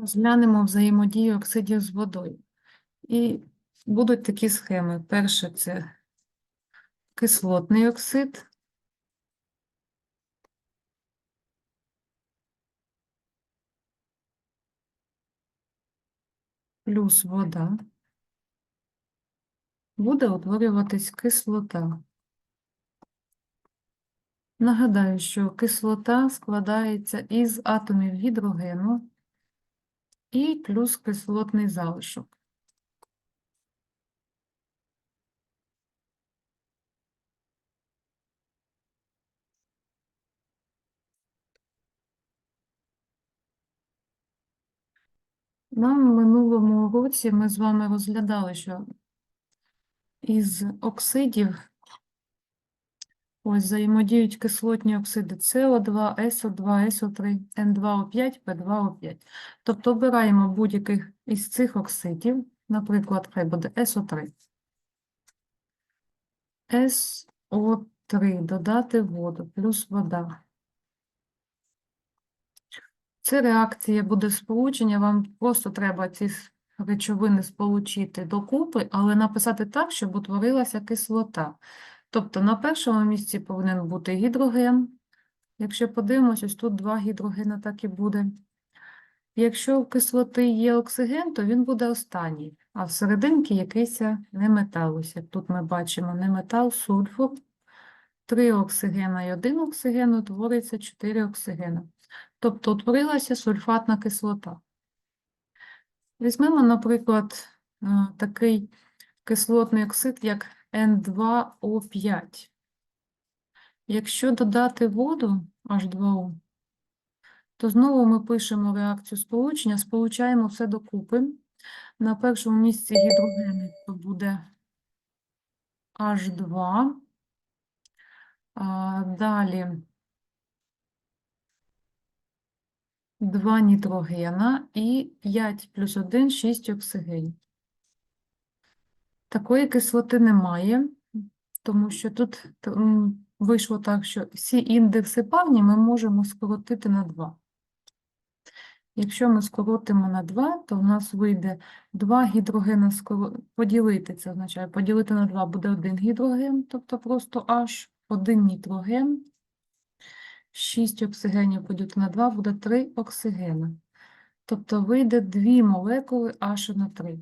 Розглянемо взаємодію оксидів з водою. І будуть такі схеми. Перше це кислотний оксид. Плюс вода. Буде утворюватись кислота. Нагадаю, що кислота складається із атомів гідрогену і плюс кислотний залишок. На минулому році ми з вами розглядали, що із оксидів ось взаємодіють кислотні оксиди СО2, СО2, СО3, N2O5, P2O5. Тобто обираємо будь-яких із цих оксидів, наприклад, хай буде СО3. СО3 додати воду плюс вода. Це реакція буде сполучення, вам просто треба ці речовини сполучити докупи, але написати так, щоб утворилася кислота. Тобто на першому місці повинен бути гідроген. Якщо подивимось, ось тут два гідрогена так і буде. Якщо в кислоти є оксиген, то він буде останній, а всерединки якийсь неметал. Ось як тут ми бачимо неметал, сульфур, три оксигена і один оксиген, утвориться чотири оксигена. Тобто утворилася сульфатна кислота. Візьмемо, наприклад, е, такий кислотний оксид, як N2O5. Якщо додати воду H2O, то знову ми пишемо реакцію сполучення, сполучаємо все докупи. На першому місці гідрогени то буде H2. А, далі два нітрогена і 5 плюс 1 – 6 оксигенів. Такої кислоти немає, тому що тут вийшло так, що всі індекси парні ми можемо скоротити на 2. Якщо ми скоротимо на 2, то в нас вийде 2 гідрогена поділити, це означає поділити на 2 буде 1 гідроген, тобто просто H, 1 нітроген, 6 оксигенів поділити на 2 буде 3 оксигена. Тобто вийде 2 молекули H на 3.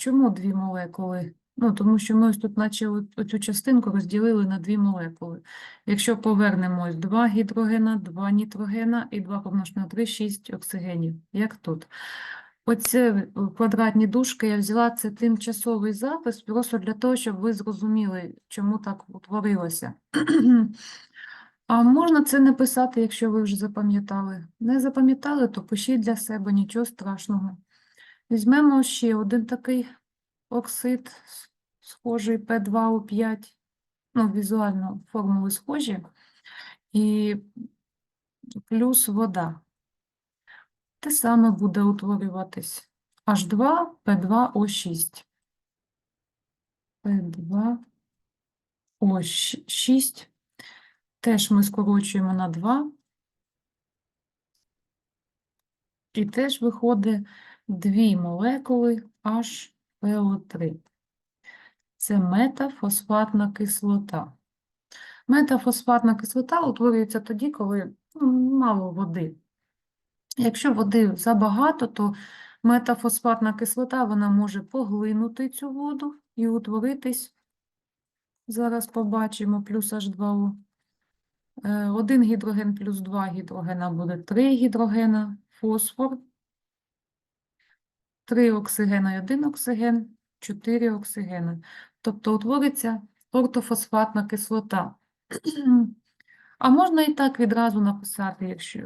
Чому дві молекули? Ну, тому що ми ось тут наче оцю частинку розділили на дві молекули. Якщо повернемось 2 гідрогена, 2 нітрогена і 2 помножити на 3, 6 оксигенів, як тут. Оце е, квадратні дужки я взяла, це тимчасовий запис, просто для того, щоб ви зрозуміли, чому так утворилося. А можна це не писати, якщо ви вже запам'ятали. Не запам'ятали, то пишіть для себе, нічого страшного. Візьмемо ще один такий оксид, схожий P2O5, ну, візуально формули схожі, і плюс вода. Те саме буде утворюватись H2, P2O6. P2O6. Теж ми скорочуємо на 2. І теж виходить дві молекули HPO3. Це метафосфатна кислота. Метафосфатна кислота утворюється тоді, коли ну, мало води. Якщо води забагато, то метафосфатна кислота вона може поглинути цю воду і утворитись. Зараз побачимо плюс H2O. Е, Один гідроген плюс два гідрогена буде три гідрогена, фосфор, три оксигена і один оксиген, чотири оксигени. Тобто утвориться ортофосфатна кислота. А можна і так відразу написати, якщо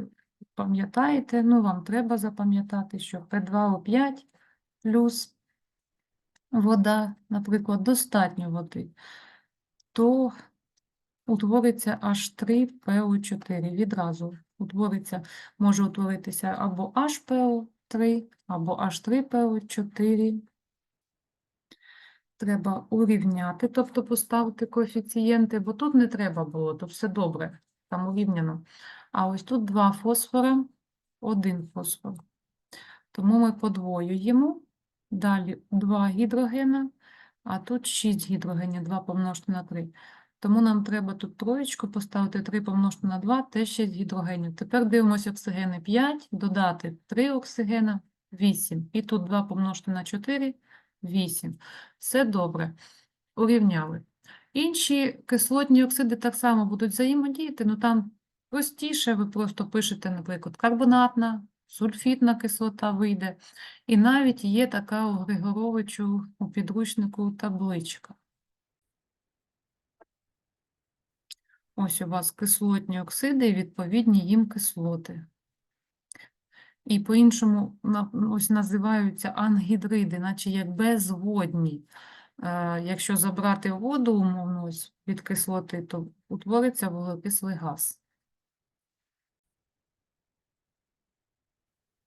пам'ятаєте, ну вам треба запам'ятати, що P2O5 плюс вода, наприклад, достатньо води, то утвориться H3PO4 відразу. Утвориться, може утворитися або HPO3, або H3PO4. Треба урівняти, тобто поставити коефіцієнти, бо тут не треба було, тут все добре, там урівняно. А ось тут два фосфора, один фосфор. Тому ми подвоюємо. Далі 2 гідрогена, а тут 6 гідрогенів, 2 помножити на 3. Тому нам треба тут троєчку поставити 3 помножити на 2, теж 6 гідрогенів. Тепер дивимося оксигени 5, додати 3 оксигена, 8. І тут 2 помножити на 4, 8. Все добре. Урівняли. Інші кислотні оксиди так само будуть взаємодіяти, ну там простіше, ви просто пишете, наприклад, карбонатна, сульфітна кислота вийде. І навіть є така у Григоровичу у підручнику табличка. Ось у вас кислотні оксиди і відповідні їм кислоти. І по-іншому ось називаються ангідриди, наче як безводні. Е, Якщо забрати воду умовно від кислоти, то утвориться вуглекислий газ.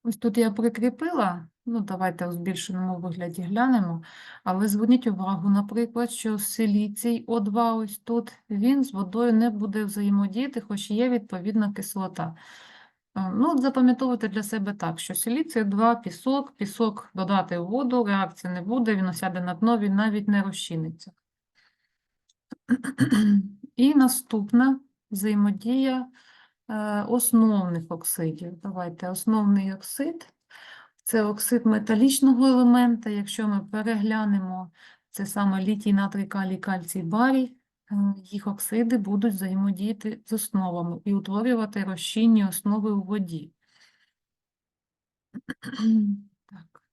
Ось тут я прикріпила, ну давайте у збільшеному вигляді глянемо, але зверніть увагу, наприклад, що силіцій О2 ось тут, він з водою не буде взаємодіяти, хоч є відповідна кислота. Е, Ну, запам'ятовуйте для себе так, що силіцій 2, пісок, пісок додати у воду, реакції не буде, він осяде на дно, він навіть не розчиниться. І наступна взаємодія основних оксидів. Давайте основний оксид це оксид металічного елемента. Якщо ми переглянемо, це саме літій, натрій, калій, кальцій, барій, е, їх оксиди будуть взаємодіяти з основами і утворювати розчинні основи у воді. Так.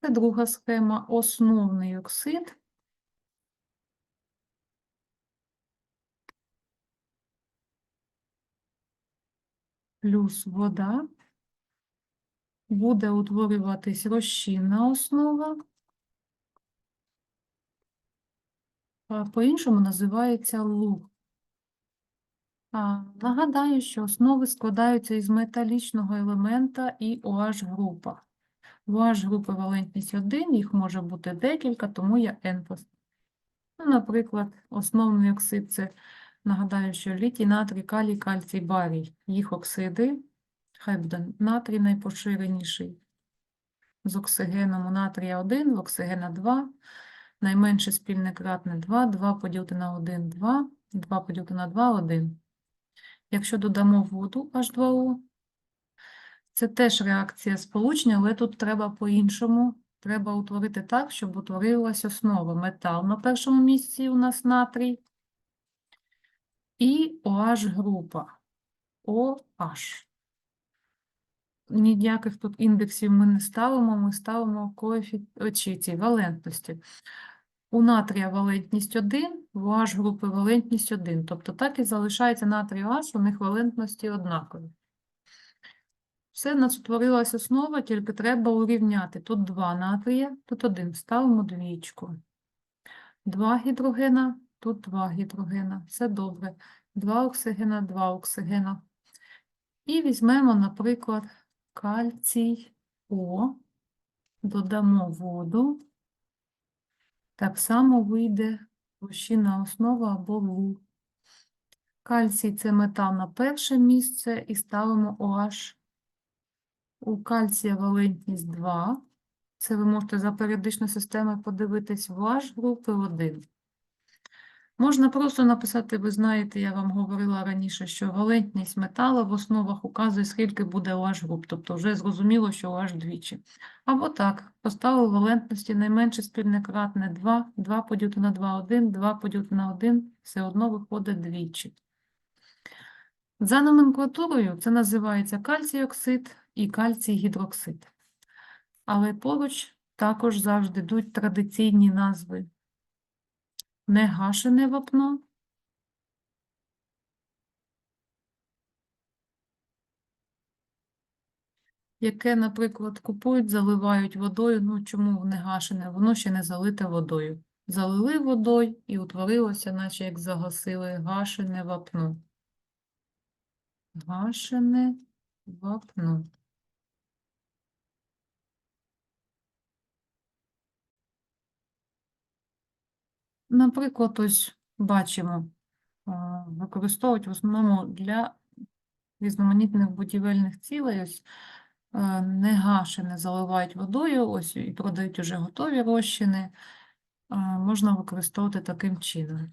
Це друга схема. Основний оксид. Плюс вода. Буде утворюватись розчинна основа. а По-іншому називається луг. Нагадаю, що основи складаються із металічного елемента і OH-група. У OH-групи валентність 1, їх може бути декілька, тому я N. Ну, наприклад, основний оксид – це, нагадаю, що літій, натрій, калій, кальцій, барій. Їх оксиди, хай буде натрій найпоширеніший, з оксигеном у натрія 1, в оксигена 2, найменше спільне кратне 2, 2 поділити на 1, 2, 2 поділити на 2, 1. Якщо додамо воду H2O, це теж реакція сполучення, але тут треба по-іншому. Треба утворити так, щоб утворилась основа. Метал на першому місці у нас натрій. І OH-група. OH. Ніяких тут індексів ми не ставимо, ми ставимо коефі... валентності. У натрія валентність 1, у OH групи валентність 1. Тобто так і залишається натрій OH, у них валентності однакові. Все, в нас утворилась основа, тільки треба урівняти. Тут 2 натрія, тут 1. Ставимо двічку. 2 гідрогена, тут 2 гідрогена. Все добре. 2 оксигена, 2 оксигена. І візьмемо, наприклад, кальцій О, додамо воду. Так само вийде розчинна основа або лу. Кальцій – це метал на перше місце і ставимо OH. У кальція валентність 2. Це ви можете за періодичною системою подивитись в OH групи 1. Можна просто написати, ви знаєте, я вам говорила раніше, що валентність металу в основах указує, скільки буде OH груп, тобто вже зрозуміло, що OH двічі. Або так, поставили валентності найменше спільне кратне 2, 2 поділити на 2, 1, 2 поділити на 1, все одно виходить двічі. За номенклатурою це називається кальцій оксид і кальцій гідроксид. Але поруч також завжди йдуть традиційні назви. Негашене вапно, яке, наприклад, купують, заливають водою. Ну, чому не гашене? Воно ще не залите водою. Залили водою і утворилося, наче як загасили, гашене вапно. Гашене вапно. Наприклад, ось бачимо використовують в основному для різноманітних будівельних цілей. Ось не гашене заливають водою, ось і продають уже готові розчини. Можна використовувати таким чином.